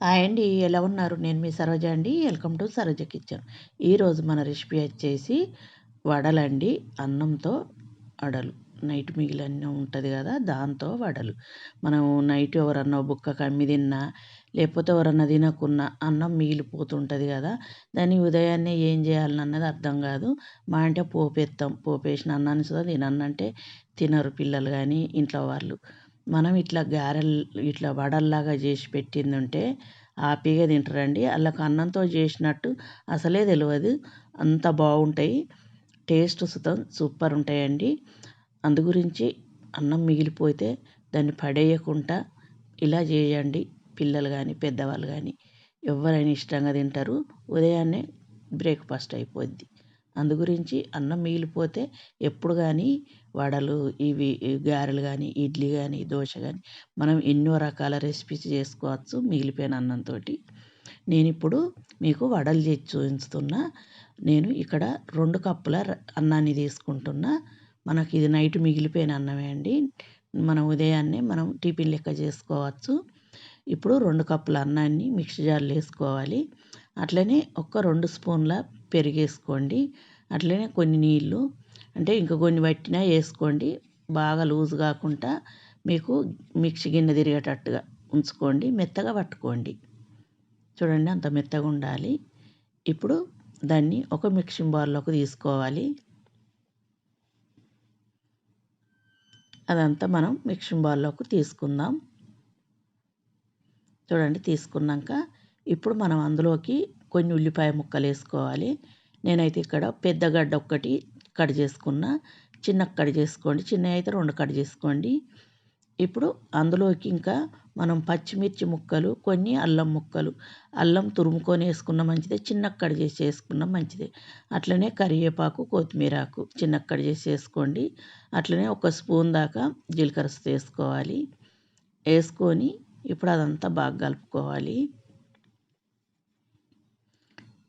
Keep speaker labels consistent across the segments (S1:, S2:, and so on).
S1: Hi అండి ఎలా ఉన్నారు? నేను మీ సరోజ అండి. Welcome to Saroja kitchen. ఈరోజు మన రెసిపీ వచ్చేసి వడలండి అన్నంతో వడలు. నైట్ మిగిలిన ఉంటుంది కదా దాంతో వడలు. మనం నైట్ ఎవరన్నా బుక్క కమ్మి తిన్నా లేకపోతే ఎవరన్నా తినకున్నా అన్నం మిగిలిపోతుంటుంది కదా దాన్ని ఉదయాన్నే ఏం చేయాలన్నది అర్థం కాదు. మా అంటే పోపేస్తాం పోపేసిన అన్నాన్ని సుధా తినన్నంటే తినరు పిల్లలు కానీ ఇంట్లో వాళ్ళు. మనం ఇట్లా గారెలు ఇట్లా వడల్లాగా చేసి పెట్టింది ఉంటే హ్యాపీగా తింటారండి. వాళ్ళకి అన్నంతో చేసినట్టు అసలే తెలియదు అంత బాగుంటాయి. టేస్ట్ సుతం సూపర్ ఉంటాయండి. అందు గురించి అన్నం మిగిలిపోతే దాన్ని పడేయకుండా ఇలా చేయండి. పిల్లలు కానీ పెద్దవాళ్ళు కానీ ఎవరైనా ఇష్టంగా తింటారు. ఉదయాన్నే బ్రేక్ఫాస్ట్ అయిపోద్ది. అందు గురించి అన్నం మిగిలిపోతే ఎప్పుడు కానీ వడలు ఇవి గారెలు కానీ ఇడ్లీ కానీ దోశ కానీ మనం ఎన్నో రకాల రెసిపీస్ చేసుకోవచ్చు మిగిలిపోయిన అన్నంతో నేను ఇప్పుడు మీకు వడలు చేసి చూపిస్తున్నా. నేను ఇక్కడ రెండు కప్పుల అన్నాన్ని తీసుకుంటున్నా. మనకి ఇది నైట్ మిగిలిపోయిన అన్నమే అండి. మనం ఉదయాన్నే మనం టిఫిన్ లెక్క చేసుకోవచ్చు. ఇప్పుడు రెండు కప్పుల అన్నాన్ని మిక్సీ జార్లో వేసుకోవాలి. అట్లనే ఒక రెండు స్పూన్ల పెరిగేసుకోండి. అట్లనే కొన్ని నీళ్ళు అంటే ఇంకా కొన్ని పట్టినా వేసుకోండి. బాగా లూజ్ కాకుండా మీకు మిక్సీ గిన్నె తిరిగేటట్టుగా ఉంచుకోండి. మెత్తగా పట్టుకోండి. చూడండి అంత మెత్తగా ఉండాలి. ఇప్పుడు దాన్ని ఒక మిక్సింగ్ బౌల్లోకి తీసుకోవాలి. అదంతా మనం మిక్సింగ్ బౌల్లోకి తీసుకుందాం. చూడండి తీసుకున్నాక ఇప్పుడు మనం అందులోకి కొన్ని ఉల్లిపాయ ముక్కలు వేసుకోవాలి. నేనైతే ఇక్కడ పెద్ద గడ్డ ఒక్కటి కట్ చేసుకున్న. చిన్న కట్ చేసుకోండి. చిన్న అయితే రెండు కట్ చేసుకోండి. ఇప్పుడు అందులోకి ఇంకా మనం పచ్చిమిర్చి ముక్కలు కొన్ని అల్లం ముక్కలు. అల్లం తురుముకొని వేసుకున్న మంచిదే. చిన్న కట్ చేసి వేసుకున్న మంచిదే. అట్లనే కరివేపాకు కొత్తిమీరాకు చిన్న కట్ చేసి వేసుకోండి. అట్లనే ఒక స్పూన్ దాకా జీలకర్ర వేసుకోవాలి. వేసుకొని ఇప్పుడు అదంతా బాగా కలుపుకోవాలి.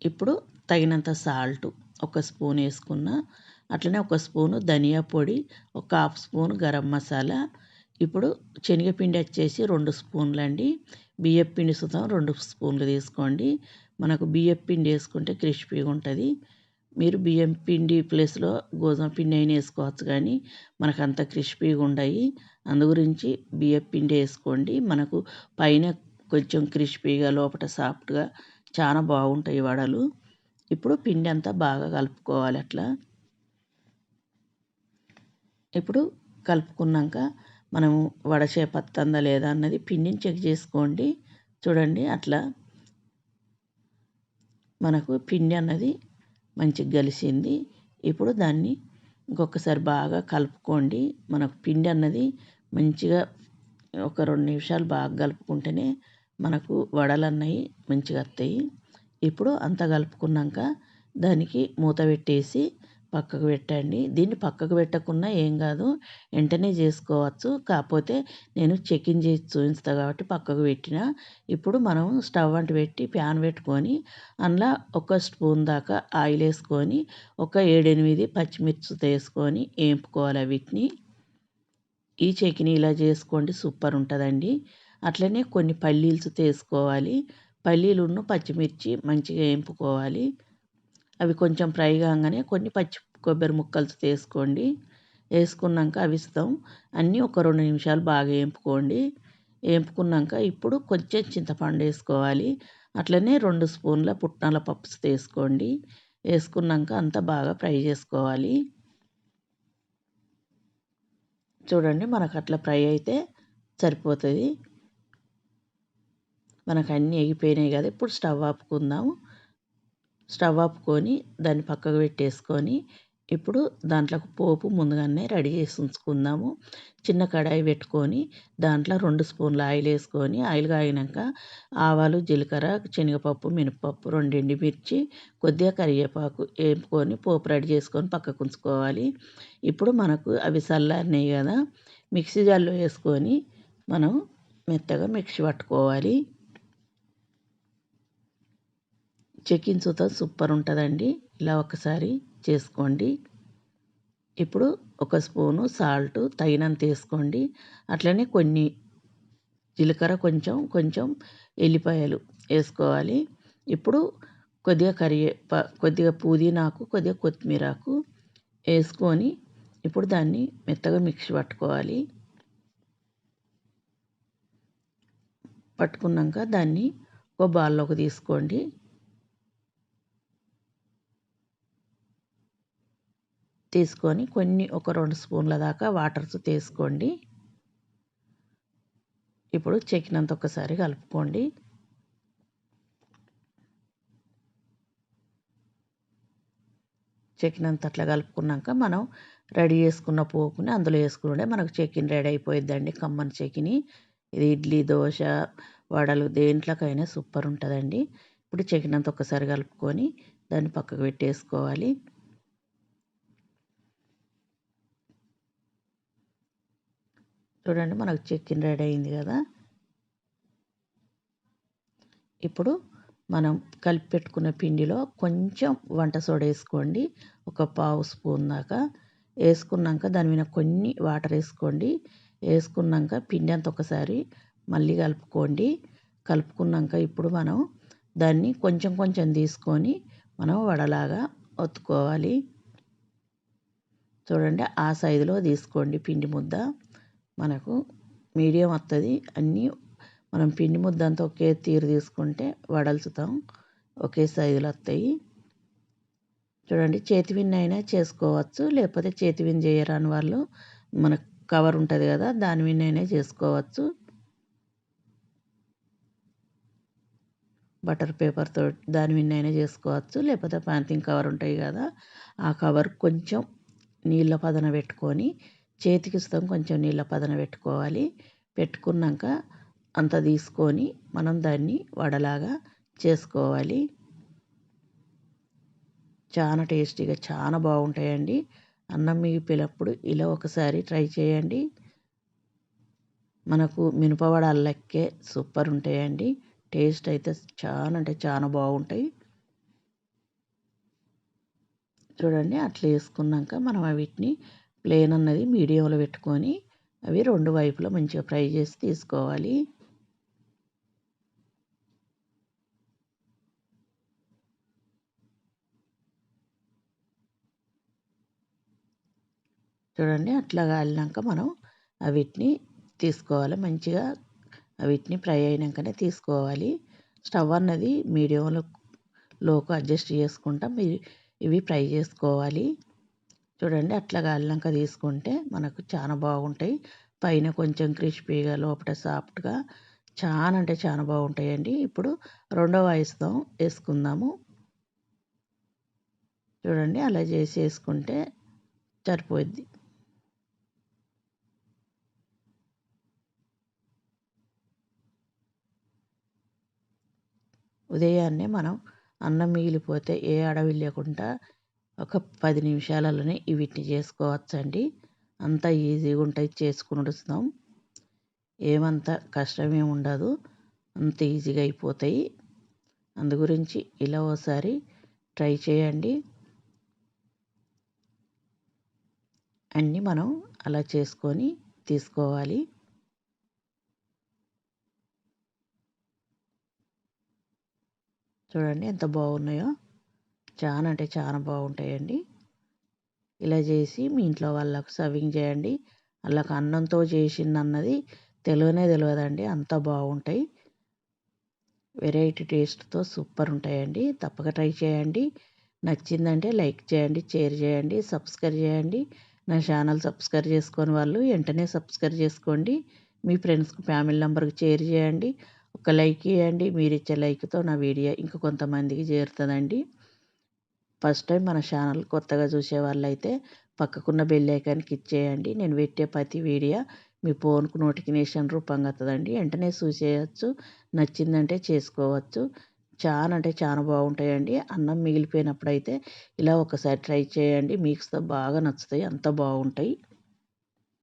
S1: ఇప్పుడు తగినంత సాల్ట్ ఒక స్పూన్ వేసుకున్న అట్లనే ఒక స్పూను ధనియా పొడి ఒక హాఫ్ స్పూన్ గరం మసాలా. ఇప్పుడు శనగపిండి వచ్చేసి రెండు స్పూన్లు అండి బియ్యం పిండి సుతం రెండు స్పూన్లు తీసుకోండి. మనకు బియ్యం పిండి వేసుకుంటే క్రిస్పీగా ఉంటుంది. మీరు బియ్యం పిండి ప్లేస్లో గోధుమ పిండి అయినా వేసుకోవచ్చు కానీ మనకు అంత క్రిస్పీగా ఉండయి. అందు గురించి బియ్యం పిండి వేసుకోండి. మనకు పైన కొంచెం క్రిస్పీగా లోపల సాఫ్ట్గా చాలా బాగుంటాయి వడలు. ఇప్పుడు పిండి అంతా బాగా కలుపుకోవాలి అట్లా. ఇప్పుడు కలుపుకున్నాక మనము వడచేప అత్తందా లేదా అన్నది పిండిని చెక్ చేసుకోండి. చూడండి అట్లా మనకు పిండి అన్నది మంచిగా కలిసింది ఇప్పుడు దాన్ని ఇంకొకసారి బాగా కలుపుకోండి. మనకు పిండి అన్నది మంచిగా ఒక రెండు నిమిషాలు బాగా కలుపుకుంటేనే మనకు వడలు అన్నవి మంచిగా వస్తాయి. ఇప్పుడు అంతా కలుపుకున్నాక దానికి మూత పెట్టేసి పక్కకు పెట్టండి. దీన్ని పక్కకు పెట్టకున్నా ఏం కాదు వెంటనే చేసుకోవచ్చు. కాకపోతే నేను చెకింగ్ చేసి చూపిస్తా కాబట్టి పక్కకు పెట్టిన. ఇప్పుడు మనం స్టవ్ అంటు పెట్టి ప్యాన్ పెట్టుకొని అందులో ఒక స్పూన్ దాకా ఆయిల్ వేసుకొని ఒక ఏడెనిమిది పచ్చిమిర్చి వేసుకొని వేపుకోవాలి వీటిని. ఈ చట్నీ ఇలా చేసుకోండి సూపర్ ఉంటుందండి. అట్లనే కొన్ని పల్లీలు తీసుకోవాలి పల్లీలును పచ్చిమిర్చి మంచిగా వేపుకోవాలి అవి కొంచెం ఫ్రై కాగానే కొన్ని పచ్చి కొబ్బరి ముక్కలు వేసుకోండి వేసుకున్నాక అవి ఇస్తాం అన్నీ ఒక రెండు నిమిషాలు బాగా వేపుకోండి వేపుకున్నాక ఇప్పుడు కొంచెం చింతపండు వేసుకోవాలి. అట్లనే రెండు స్పూన్ల పుట్నాల పప్పు వేసుకోండి. వేసుకున్నాక అంతా బాగా ఫ్రై చేసుకోవాలి. చూడండి మనకు అట్లా ఫ్రై అయితే సరిపోతుంది. మనకు అన్నీ ఎగిపోయినాయి కదా ఇప్పుడు స్టవ్ ఆపుకుందాము. స్టవ్ ఆపుకొని దాన్ని పక్కకు పెట్టేసుకొని ఇప్పుడు దాంట్లోకి పోపు ముందుగానే రెడీ చేసి ఉంచుకుందాము. చిన్న కడాయి పెట్టుకొని దాంట్లో రెండు స్పూన్ల ఆయిల్ వేసుకొని ఆయిల్ కాగినాక ఆవాలు జీలకర్ర శనగపప్పు మినపప్పు రెండు మిర్చి కొద్దిగా కరివేపాకు వేపుకొని పోపు రెడీ చేసుకొని పక్కకు ఉంచుకోవాలి. ఇప్పుడు మనకు అవి చల్లారినాయి కదా మిక్సీ జార్లో వేసుకొని మనం మెత్తగా మిక్సీ పట్టుకోవాలి. చికెన్ సూపర్ ఉంటుందండి. ఇలా ఒకసారి చేసుకోండి. ఇప్పుడు ఒక స్పూను సాల్ట్ తగినంత వేసుకోండి. అట్లనే కొన్ని జీలకర్ర కొంచెం కొంచెం ఎల్లిపాయలు వేసుకోవాలి. ఇప్పుడు కొద్దిగా కరివే కొద్దిగా పుదీనాకు కొద్దిగా కొత్తిమీరాకు వేసుకొని ఇప్పుడు దాన్ని మెత్తగా మిక్సీ పట్టుకోవాలి. పట్టుకున్నాక దాన్ని ఒక బాల్లోకి తీసుకోండి. తీసుకొని కొన్ని ఒక రెండు స్పూన్ల దాకా వాటర్స్ తీసుకోండి. ఇప్పుడు చెక్కినంత ఒకసారి కలుపుకోండి. చెక్కినంత అట్లా కలుపుకున్నాక మనం రెడీ చేసుకున్న పోకుని అందులో వేసుకుంటే మనకు చెక్కిన రెడీ అయిపోయిద్దండి. కమ్మని చెక్కిని ఇది ఇడ్లీ దోశ వడలు దేంట్లోకైనా సూపర్ ఉంటుందండి. ఇప్పుడు చెక్కినంత ఒకసారి కలుపుకొని దాన్ని పక్కకు పెట్టేసుకోవాలి. చూడండి మనకు చెక్కిన రెడీ అయింది కదా. ఇప్పుడు మనం కలిపి పెట్టుకున్న పిండిలో కొంచెం వంట సోడా వేసుకోండి. ఒక పావు స్పూన్ దాకా వేసుకున్నాక దాని మీద కొన్ని వాటర్ వేసుకోండి. వేసుకున్నాక పిండి అంత ఒకసారి మళ్ళీ కలుపుకోండి. కలుపుకున్నాక ఇప్పుడు మనం దాన్ని కొంచెం కొంచెం తీసుకొని మనం వడలాగా ఒత్తుకోవాలి. చూడండి ఆ సైజులో తీసుకోండి పిండి ముద్ద. మనకు మీడియం వస్తుంది అన్నీ మనం పిండి ముద్ద అంతా ఒకే తీరు తీసుకుంటే వడలుచుతాం. ఒకే సైజులో వస్తాయి చూడండి చేతి విన్ అయినా చేసుకోవచ్చు. లేకపోతే చేతి విన్ చేయరాని వాళ్ళు మనకు కవర్ ఉంటుంది కదా దాని విన్ అయినా చేసుకోవచ్చు. బటర్ పేపర్తో దాని మీద అయినా చేసుకోవచ్చు. లేకపోతే పాంతింగ్ కవర్ ఉంటాయి కదా ఆ కవర్ కొంచెం నీళ్ళ పదన పెట్టుకొని చేతికి ఇస్తాం కొంచెం నీళ్ళ పదన పెట్టుకోవాలి. పెట్టుకున్నాక అంత తీసుకొని మనం దాన్ని వడలాగా చేసుకోవాలి. చాలా టేస్టీగా చాలా బాగుంటాయండి. అన్నం మిగిలిపోయినప్పుడు ఇలా ఒకసారి ట్రై చేయండి. మనకు మినపవడ అల్లక్కే సూపర్ ఉంటాయండి. టేస్ట్ అయితే చాలా అంటే చాలా బాగుంటాయి. చూడండి అట్లా వేసుకున్నాక మనం వీటిని ప్లేన్ అన్నది మీడియంలో పెట్టుకొని అవి రెండు వైపులా మంచిగా ఫ్రై చేసి తీసుకోవాలి. చూడండి అట్లా కాలినాక మనం వీటిని తీసుకోవాలి. మంచిగా వీటిని ఫ్రై అయినాకనే తీసుకోవాలి. స్టవ్ అన్నది మీడియంలో లోకు అడ్జస్ట్ చేసుకుంటా ఇవి ఫ్రై చేసుకోవాలి. చూడండి అట్లా అల్లంక తీసుకుంటే మనకు చాలా బాగుంటాయి. పైన కొంచెం క్రిస్పీగా లోపల సాఫ్ట్గా చాలా అంటే చాలా బాగుంటాయండి. ఇప్పుడు రెండవ వేస్తాం వేసుకుందాము. చూడండి అలా చేసి వేసుకుంటే సరిపోద్ది. ఉదయాన్నే మనం అన్నం మిగిలిపోతే ఏ అడవి లేకుండా ఒక పది నిమిషాలలోనే వీటిని చేసుకోవచ్చండి. అంత ఈజీగా ఉంటాయి చేసుకుని ఏమంత కష్టమే ఉండదు. అంత ఈజీగా అయిపోతాయి. అందు గురించి ఇలా ఒకసారి ట్రై చేయండి. అన్నీ మనం అలా చేసుకొని తీసుకోవాలి. చూడండి ఎంత బాగున్నాయో. చాలా అంటే చాలా బాగుంటాయండి. ఇలా చేసి మీ ఇంట్లో వాళ్ళకు సర్వింగ్ చేయండి. వాళ్ళకి అన్నంతో చేసింది అన్నది తెలియనే తెలియదండి. అంత బాగుంటాయి. వెరైటీ టేస్ట్తో సూపర్ ఉంటాయండి. తప్పక ట్రై చేయండి. నచ్చిందంటే లైక్ చేయండి షేర్ చేయండి సబ్స్క్రైబ్ చేయండి. నా ఛానల్ సబ్స్క్రైబ్ చేసుకొని వాళ్ళు వెంటనే సబ్స్క్రైబ్ చేసుకోండి. మీ ఫ్రెండ్స్కి ఫ్యామిలీ నెంబర్కి షేర్ చేయండి. ఒక లైక్ ఇవ్వండి మీరు ఇచ్చే లైక్తో నా వీడియో ఇంకా కొంతమందికి చేరుతుందండి. ఫస్ట్ టైం మన ఛానల్ కొత్తగా చూసే వాళ్ళైతే పక్కకున్న బెల్ ఇచ్చేయండి. నేను పెట్టే ప్రతి వీడియో మీ ఫోన్కు నోటిఫికేషన్ రూపంగా వస్తుందండి. వెంటనే చూసేయచ్చు నచ్చిందంటే చేసుకోవచ్చు. చాలా అంటే చాలా బాగుంటాయండి. అన్నం మిగిలిపోయినప్పుడు అయితే ఇలా ఒకసారి ట్రై చేయండి. మీకు బాగా నచ్చుతాయి. అంత బాగుంటాయి.